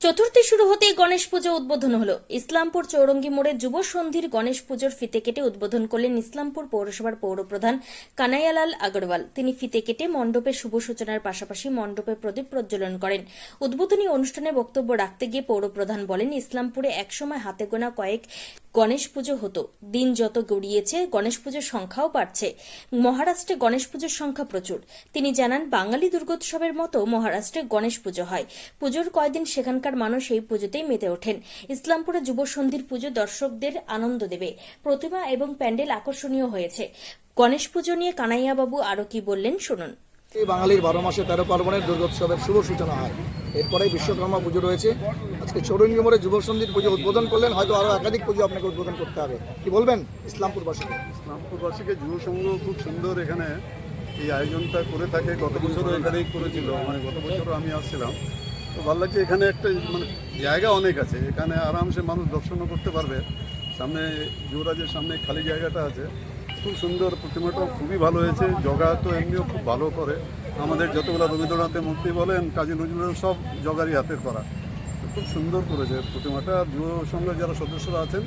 চতুর্থী শুরু হতেই গণেশ পুজো উদ্বোধন হলো। ইসলামপুর চৌরঙ্গি মোড়ে যুব সন্ধির গণেশ পুজোর ফিতে কেটে উদ্বোধন করলেন ইসলামপুর পৌরসভার পৌরপ্রধান কানাইয়ালাল আগরওয়াল। তিনি ফিতে কেটে মণ্ডপে শুভ সূচনার পাশাপাশি মণ্ডপে প্রদীপ প্রজ্বলন করেন। উদ্বোধনী অনুষ্ঠানে বক্তব্য রাখতে গিয়ে পৌরপ্রধান বলেন, ইসলামপুরে একসময় হাতে গোনা কয়েক গণেশ পুজো হতো। দিন যত গড়িয়েছে, গণেশ পুজোর সংখ্যাও বাড়ছে। মহারাষ্ট্রে গণেশ পুজোর সংখ্যা প্রচুর। তিনি জানান, বাঙালি দুর্গোৎসবের মতো মহারাষ্ট্রে গণেশ পুজো হয়। পুজোর কয়দিন সেখানকার মানুষ এই পুজোতেই মেতে ওঠেন। ইসলামপুরে যুব সন্ধির পুজো দর্শকদের আনন্দ দেবে। প্রতিমা এবং প্যান্ডেল আকর্ষণীয় হয়েছে। গণেশ পুজো নিয়ে কানাইয়াবাবু আরও কি বললেন, শুনুন। এই বাঙালির বারো মাসে তেরো পার্বণের দুর্গোৎসবের শুভ সূচনা হয়। এরপরে বিশ্বকর্মা পুজো রয়েছে। আজকে চৌরঙ্গি মোড়ে যুব সন্ধির পুজো উদ্বোধন করলেন, হয়তো আরও একাধিক পুজো আপনাকে উদ্বোধন করতে হবে। কি বলবেন ইসলামপুরবাসীকে ইসলামপুরবাসীকে যুব সংঘ খুব সুন্দর এখানে এই আয়োজনটা করে থাকে। গত বছরও এখানেই করেছিল মানে গত বছরও আমি আসছিলাম। তো ভালো লাগছে এখানে একটা মানে জায়গা অনেক আছে, এখানে আরামসে মানুষ দর্শনও করতে পারবে। সামনে, যুবরাজের সামনে খালি জায়গাটা আছে। খুব সুন্দর প্রতিমাটাও খুবই ভালো হয়েছে। জগা তো এমনিও খুব ভালো করে। আমাদের যতগুলো রবীন্দ্রনাথের মূর্তি বলেন, কাজী নজরুল সব জগারই হাতের করা। খুব সুন্দর করেছে প্রতিমাটা। যুব সংঘের যারা সদস্যরা আছেন,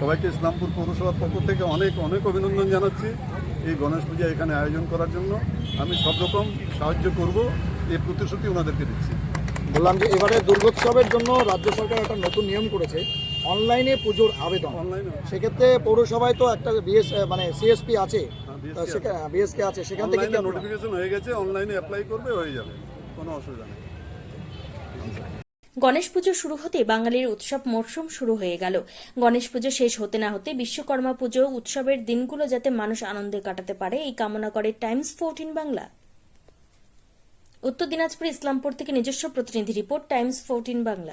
সবাইকে ইসলামপুর পৌরসভার পক্ষ থেকে অনেক অনেক অভিনন্দন জানাচ্ছি এই গণেশ পূজা এখানে আয়োজন করার জন্য। আমি সব রকম সাহায্য করব, এই প্রতিশ্রুতি ওনাদেরকে দিচ্ছি। বললাম যে এবারে দুর্গোৎসবের জন্য রাজ্য সরকার একটা নতুন নিয়ম করেছে। অনলাইনে পুজোর আবেদন। সেক্ষেত্রে পৌরসভায় তো একটা বিএস মানে সিএসপি আছে। বিএসকে আছে। সেখান থেকে নোটিফিকেশন হয়ে গেছে অনলাইনে অ্যাপ্লাই করবে হয়ে যাবে। কোনো অসুবিধা নেই। গণেশ পুজো শুরু হতে বাঙালির উৎসব মরশুম শুরু হয়ে গেল। গণেশ পুজো শেষ হতে না হতে বিশ্বকর্মা পুজো উৎসবের দিনগুলো যাতে মানুষ আনন্দে কাটাতে পারে এই কামনা করে টাইমস ফোরটিন বাংলা। উত্তর দিনাজপুর ইসলামপুর থেকে নিজস্ব প্রতিনিধি রিপোর্ট টাইমস ফোরটিন বাংলা।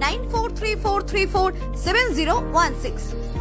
9434347016.